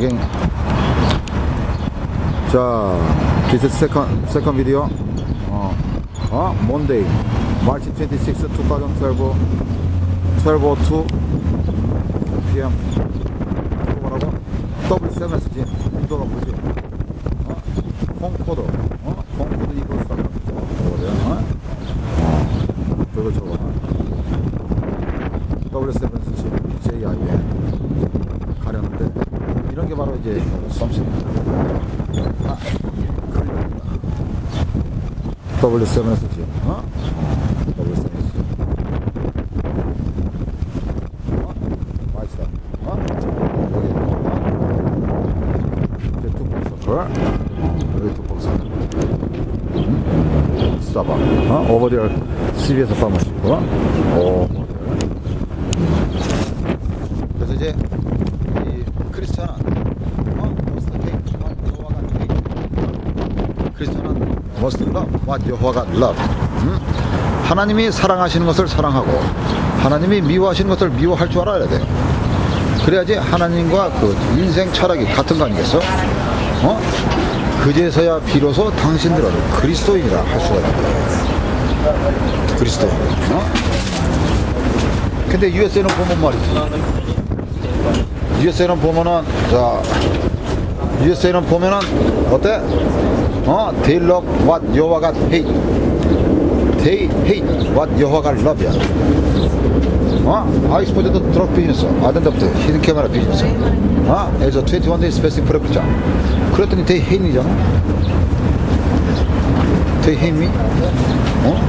again. 자, this is second second video. 어, 어, Monday, March 26, 2012, 12:02 p.m. 이거 뭐라고? W7SG 인도가 뭐지? 어? 콩코드, 어? 콩코드 이거 써. 뭐래? 어? 어, 저거 저거. W7SG JIN 가려는데 이런 게 바로 이제 W7SG, 어? W7SG. 어? 맛있다. 어? 여기, 어? 이제 뚝복서클. 어, 여기 뚝복서클. 음? 스타바. 어? 오버디얼 CBS 파머시. 어? 오버디얼. 그래서 이제 이 크리스찬은 어? 머스트 테이크 여호와가 테이크 머스트 러브 what 여호와가 love 음? 하나님이 사랑하시는 것을 사랑하고 하나님이 미워하시는 것을 미워할 줄 알아야 돼 그래야지 하나님과 그 인생 철학이 같은 거 아니겠어? 어? 그제서야 비로소 당신들은 그리스도인이라 할 수가 있다 그리스도인 어? 근데 USA는 보면 말이지 USA는 보면은 자 USA는 보면은 어때? 어? They love what 여호와가 hate. They hate what 여호와가 love야. 어? 아이스포드도 드럭 비즈니스, 아덴더프트, 히든 캐메라 비즈니스. 어? 에서 21 days specific 프로그램. 그랬더니 they hate me잖아. They hate me. 어?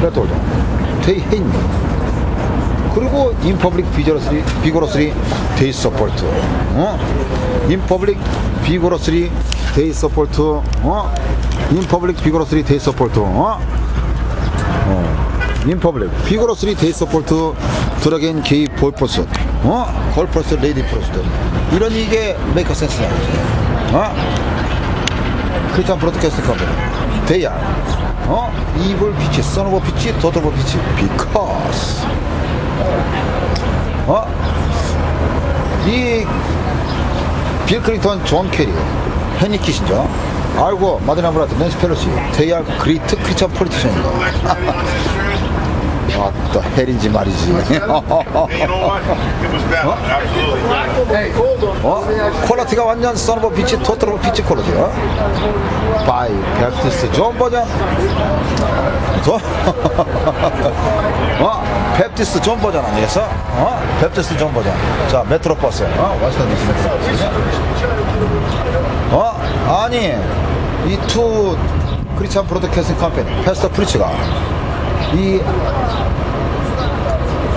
그랬다 오죠. They hate me. 그리고 in public vigorously, vigorously they support. 어? in public vigorously they support. 어? in public vigorously they support. 어? 어. in public vigorously they support drug and gay boyfriends. 어? 걸프로스 레이디 프로스트. 이런 이게 메이커 센스야. 어? 크리스찬 브로드캐스트. They are. 어? a 빛이, daughter of a 빛이. Because. 어? 이, 빌 클린턴, 존 캐리, 키신저, 알고, 마드나 브라트, 낸시 펠로시, they are great Christian politician입니다. 아따, 헬인지 말이지. 어? 퀄리티가 완전 써너버 비치 토트로 비치 퀄리티 어? 바이 베프티스트 존 버전 저? 어? 베프티스트 존 버전 아니겠어? 어? 베프티스트 존 버전 자 메트로버스 어? 워싱턴 디시 메트로버스 어? 아니 이 투 크리스찬 브로드캐스팅 컴퍼니 패스터 프리치가 이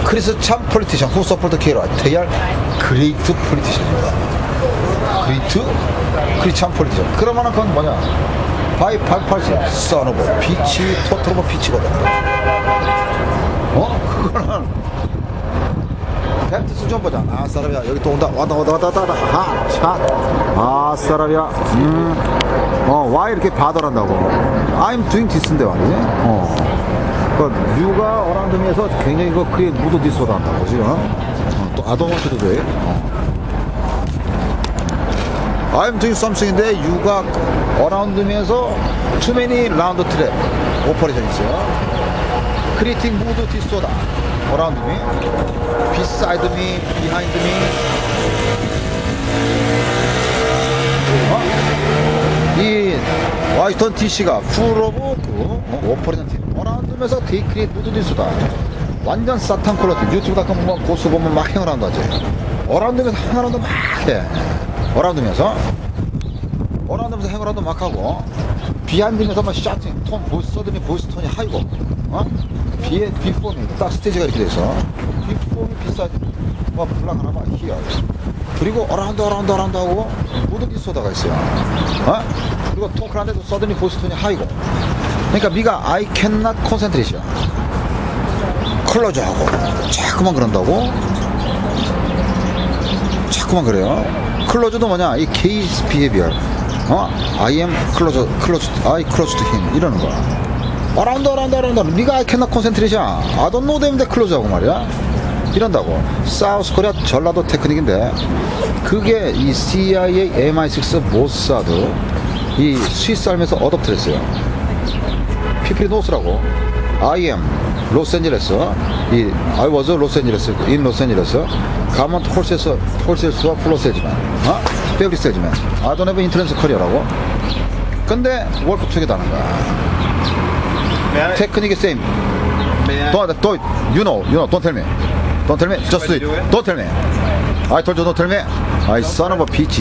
크리스찬 폴리티션 후 서포트 케이로 대열 그레이트 폴리티션입니다. 그레이트 크리스찬 폴리티션. 그러면은 그건 뭐냐? 바이 880 써너버 피치 토트로버 피치거든. 어? 그거는 벤트스 좀 보자. 아 사람이야 여기 또 온다 왔다 왔다 왔다 왔다 하 샷. 아 사람이야. 음. 어, 와 이렇게 바더란다고. I'm doing this인데 말이지. 어. 그 류가 어랑드미에서 굉장히 그 그의 무드 디소드 한다고 지금. 어, 또 아동한테도 돼. 어. I'm doing something인데 유가 어라운드미에서 투메니 라운드 트랩 오퍼레이션 있어요. 크리팅 무드 디소다 어라운드 미 비사이드 미 비하인드 미 어? 이 와이턴 TC가 풀 오브 그 어? 오퍼레이션 팀. 어라운드면서 데이크리 무드 디소다. 완전 사탄 퀄러티. 유튜브닷컴 보면 고수 보면 막 행어라운드 하지 어라운드면서 행어라운드 막해. 어라운드면서. 어라운드면서 행어라운드 막 하고. 비하인드면서 막 샤팅. 톤 보이스 서든이 보이스 톤이 하이고. 어? 비에 뒷폼이 딱 스테이지가 이렇게 돼서 뒷폼이 비싸지. 뭐 블락 하나만 히어. 그리고 어라운드 어라운드 어라운드 하고 모든 디소다가 있어요. 어? 그리고 톤크란데도 서든이 보이스 톤이 하이고. 그러니까 미가 I cannot concentration 클로즈 하고. 자꾸만 그런다고? 자꾸만 그래요? 클로즈도 뭐냐? 이 케이스 비헤비얼. 어? I am close, close, I close to him. 이러는 거야 어라운드 어라운드 어라운드 네가 I cannot concentration I don't know them that close 하고 말이야. 이런다고. 사우스 코리아 전라도 테크닉인데 그게 이 CIA, MI6, 모사드 이 스위스 알면서 어댑트를 했어요. 피프리 노스라고. I am 로스앤젤레스 이 I was 로스앤젤레스 in 로스앤젤레스 가먼트 홀세스 홀세스와 플러세지만 어? I don't have 인트랜스 커리어라고. 근데 월컵 투게다는 거야 I? Technique is same. Don't, don't, you know, you know, don't tell me. Don't tell me. Just do it. Do it. Don't tell me. I told you don't tell me. I don't son of a peach.